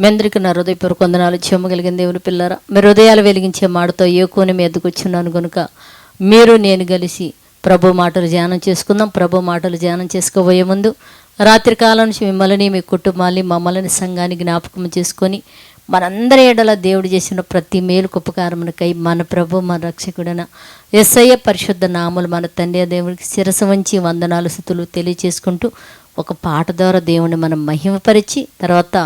మీ అందరికీ నా హృదయపూర్వక వందనాలు. చెమ్మగలిగిన దేవుని పిల్లరా మీ హృదయాలు వెలిగించే మాటతో ఏ కోని మీ కనుక మీరు నేను కలిసి ప్రభు మాటలు ధ్యానం చేసుకుందాం. ప్రభు మాటలు ధ్యానం చేసుకోబోయే ముందు రాత్రి కాలం నుంచి మిమ్మల్ని మీ కుటుంబాన్ని మమ్మల్ని సంఘాన్ని జ్ఞాపకం చేసుకొని మనందరి ఏడల దేవుడు చేసిన ప్రతి మేలు ఉపకారమునకై మన ప్రభు మన రక్షకుడన ఎస్ఐ పరిశుద్ధ నామలు మన తండ్రి దేవుడికి శిరస వంచి వందనాలు స్థుతులు తెలియచేసుకుంటూ ఒక పాట ద్వారా దేవుణ్ణి మనం మహిమపరిచి తర్వాత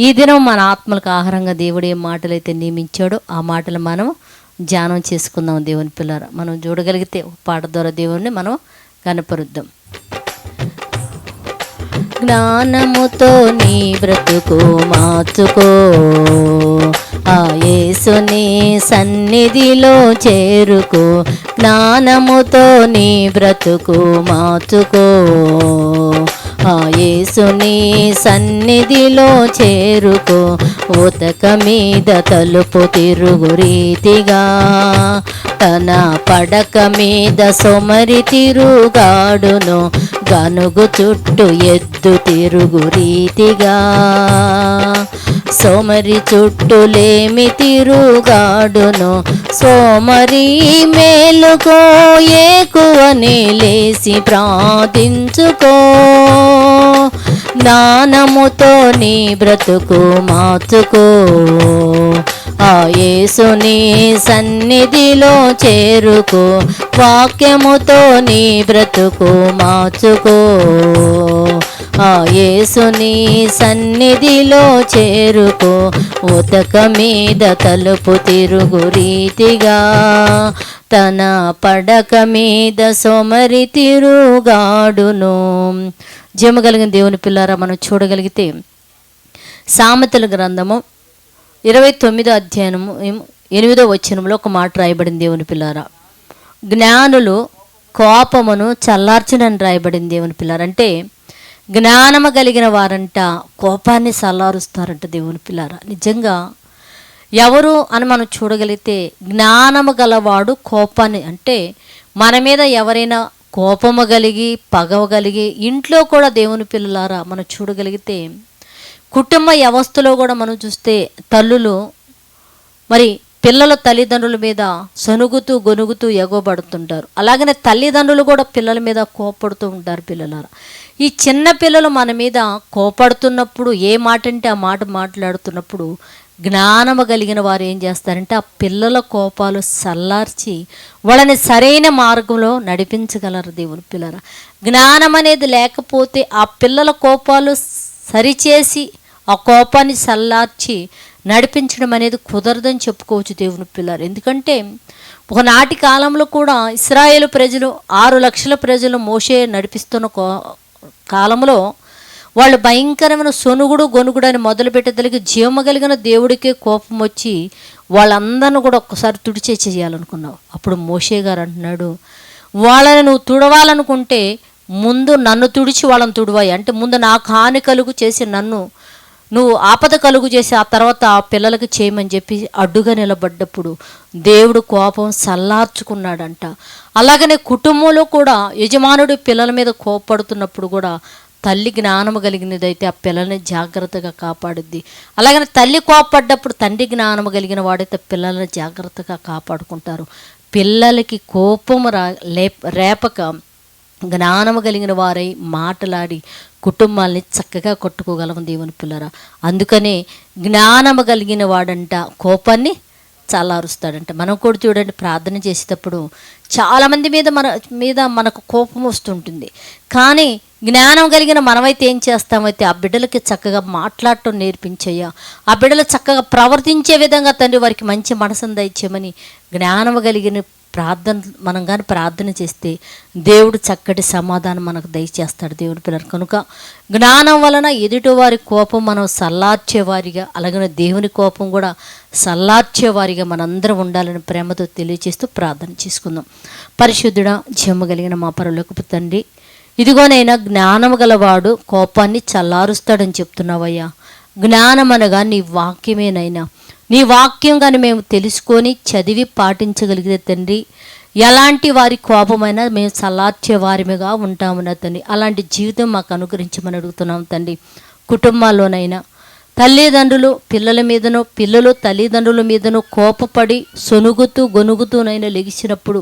ఈ దినం మన ఆత్మలకు ఆహారంగా దేవుడు ఏ మాటలైతే నియమించాడో ఆ మాటలు మనం ధ్యానం చేసుకుందాం దేవుని పిల్లర. మనం చూడగలిగితే పాట ద్వారా దేవుణ్ణి మనం కనపరుద్దాం. జ్ఞానముతో నీ బ్రతుకు మార్చుకో. ఆయేసుని సన్నిధిలో చేరుకో. జ్ఞానముతో నీ బ్రతుకు మార్చుకో. యేసుని సన్నిధిలో చేరుకో ఉతక మీద తలుపు తిరుగు రీతిగా తన పడక మీద సొమరి తిరుగాడును గనుగు చుట్టూ ఎద్దు తిరుగు రీతిగా సోమరి చుట్టులేమి తిరుగాడును సోమరి మేలుకో ఏకువని లేసి ప్రార్థించుకో. జ్ఞానముతో నీ బ్రతుకు మార్చుకో. ఆ యేసుని సన్నిధిలో చేరుకో వాక్యముతో నీ బ్రతుకు మార్చుకో. ఆ యేసుని సన్నిధిలో చేరుకో ఉతక మీద తలుపు తిరుగు రీతిగా. తన పడక మీద సోమరి తిరుగాడును. జమగలిగిన దేవుని పిల్లారా మనం చూడగలిగితే సామెతల గ్రంథము ఇరవై తొమ్మిదో అధ్యయనము ఎనిమిదో వచనంలో ఒక మాట రాయబడింది దేవుని పిల్లారా. జ్ఞానులు కోపమును చల్లార్చునని రాయబడింది దేవుని పిల్లారా. అంటే జ్ఞానము కలిగిన వారంట కోపాన్ని చల్లారుస్తారంట దేవుని పిల్లారా. నిజంగా ఎవరు అని మనం చూడగలిగితే జ్ఞానము గలవాడు కోపాన్ని అంటే మన మీద ఎవరైనా కోపము కలిగి పగవగలిగి ఇంట్లో కూడా దేవుని పిల్లలారా మనం చూడగలిగితే కుటుంబ వ్యవస్థలో కూడా మనం చూస్తే తల్లులు మరి పిల్లల తల్లిదండ్రుల మీద సనుగుతూ గొనుగుతూ ఎగవబడుతుంటారు అలాగనే తల్లిదండ్రులు కూడా పిల్లల మీద కోపడుతూ ఉంటారు పిల్లలారా. ఈ చిన్న పిల్లలు మన మీద కోపడుతున్నప్పుడు ఏ మాట అంటే ఆ మాట మాట్లాడుతున్నప్పుడు జ్ఞానము కలిగిన వారు ఏం చేస్తారంటే ఆ పిల్లల కోపాలు చల్లార్చి వాళ్ళని సరైన మార్గంలో నడిపించగలరు దేవుని పిల్లల జ్ఞానం అనేది లేకపోతే ఆ పిల్లల కోపాలు సరిచేసి ఆ కోపాన్ని చల్లార్చి నడిపించడం అనేది కుదరదని చెప్పుకోవచ్చు దేవుని పిల్లలు. ఎందుకంటే ఒకనాటి కాలంలో కూడా ఇస్రాయేల్ ప్రజలు ఆరు లక్షల ప్రజలు మోసే నడిపిస్తున్న కో- కాలంలో వాళ్ళు భయంకరమైన సొనుగుడు గొనుగుడని అని మొదలుపెట్టేదలికి జీవమ కలిగిన దేవుడికే కోపం వచ్చి వాళ్ళందరిని కూడా ఒక్కసారి తుడిచే చేయాలనుకున్నావు. అప్పుడు మోషే గారు అంటున్నాడు వాళ్ళని నువ్వు తుడవాలనుకుంటే ముందు నన్ను తుడిచి వాళ్ళని తుడవాయి. అంటే ముందు నాకు హాని కలుగు చేసి నన్ను నువ్వు ఆపద కలుగు చేసి ఆ తర్వాత ఆ పిల్లలకి చేయమని చెప్పి అడ్డుగా నిలబడ్డప్పుడు దేవుడు కోపం చల్లార్చుకున్నాడంట అలాగనే కుటుంబంలో కూడా యజమానుడు పిల్లల మీద కోపడుతున్నప్పుడు కూడా తల్లి జ్ఞానము కలిగినదైతే ఆ పిల్లల్ని జాగ్రత్తగా కాపాడుద్ది. అలాగనే తల్లి కోపడ్డప్పుడు తండ్రి జ్ఞానము కలిగిన వాడైతే పిల్లల్ని జాగ్రత్తగా కాపాడుకుంటారు. పిల్లలకి కోపం రా లేప రేపక జ్ఞానము కలిగిన వారై మాటలాడి కుటుంబాల్ని చక్కగా కొట్టుకోగలము దేవుని పిల్లరా. అందుకనే జ్ఞానము కలిగిన వాడంట కోపాన్ని చల్లారుస్తాడంట. మనం కూడా చూడండి ప్రార్థన చేసేటప్పుడు చాలామంది మీద మన మీద మనకు కోపం వస్తుంటుంది. కానీ జ్ఞానం కలిగిన మనమైతే ఏం చేస్తామైతే ఆ బిడ్డలకి చక్కగా మాట్లాడటం నేర్పించేయా ఆ బిడ్డలు చక్కగా ప్రవర్తించే విధంగా తండ్రి వారికి మంచి మనసును దయచేయమని జ్ఞానం కలిగిన ప్రార్థన మనం కానీ ప్రార్థన చేస్తే దేవుడు చక్కటి సమాధానం మనకు దయచేస్తాడు దేవుడు పిల్లలు. కనుక జ్ఞానం వలన ఎదుటివారి కోపం మనం సల్లార్చేవారిగా అలాగే దేవుని కోపం కూడా సల్లార్చేవారిగా మనందరం ఉండాలని ప్రేమతో తెలియజేస్తూ ప్రార్థన చేసుకుందాం. పరిశుద్ధుడ జమ్మ కలిగిన మా పరులకు తండ్రి ఇదిగోనైనా జ్ఞానం గలవాడు కోపాన్ని చల్లారుస్తాడని చెప్తున్నావయ్యా. జ్ఞానం అనగా నీ వాక్యమేనైనా నీ వాక్యం కానీ మేము తెలుసుకొని చదివి పాటించగలిగితే తండ్రి ఎలాంటి వారి కోపమైనా మేము చల్లార్చే వారిమిగా ఉంటామన్న తండ్రి. అలాంటి జీవితం మాకు అనుగ్రహించమని అడుగుతున్నాం తండ్రి. కుటుంబాల్లోనైనా తల్లిదండ్రులు పిల్లల మీదనో పిల్లలు తల్లిదండ్రుల మీదనో కోపపడి సొనుగుతూ గొనుగుతూనైనా లెగిసినప్పుడు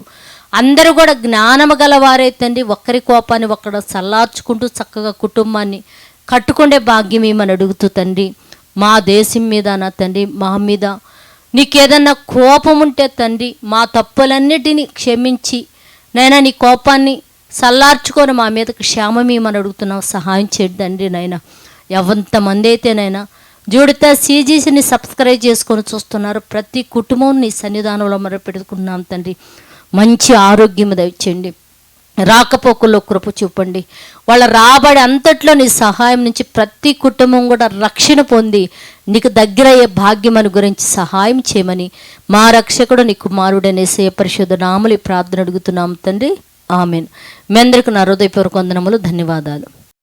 అందరూ కూడా జ్ఞానము గలవారే తండ్రి. ఒక్కరి కోపాన్ని ఒక్కడ చల్లార్చుకుంటూ చక్కగా కుటుంబాన్ని కట్టుకునే భాగ్యం ఏమని అడుగుతూ తండ్రి మా దేశం మీద నా తండ్రి మా మీద నీకేదన్నా కోపం ఉంటే తండ్రి మా తప్పులన్నిటినీ క్షమించి నైనా నీ కోపాన్ని చల్లార్చుకొని మా మీదకి క్షేమమేమని అడుగుతున్నావు? సహాయం చేయండి తండ్రి నైనా ఎంతమంది అయితేనైనా జోడితే సీజీసీని సబ్స్క్రైబ్ చేసుకొని చూస్తున్నారు ప్రతి కుటుంబం నీ సన్నిధానంలో మరి పెట్టుకున్నాం తండ్రి. మంచి ఆరోగ్యం దయచేయండి. రాకపోకల్లో కృప చూపండి. వాళ్ళ రాబడి అంతట్లో నీ సహాయం నుంచి ప్రతి కుటుంబం కూడా రక్షణ పొంది నీకు దగ్గరయ్యే భాగ్యమని గురించి సహాయం చేయమని మా రక్షకుడు నీ కుమారుడనేసే పరిశుద్ధ నామలి ప్రార్థన అడుగుతున్నాం తండ్రి. ఆమెన్. మీ అందరికీ నా హృదయపూర్వక వందనములు ధన్యవాదాలు.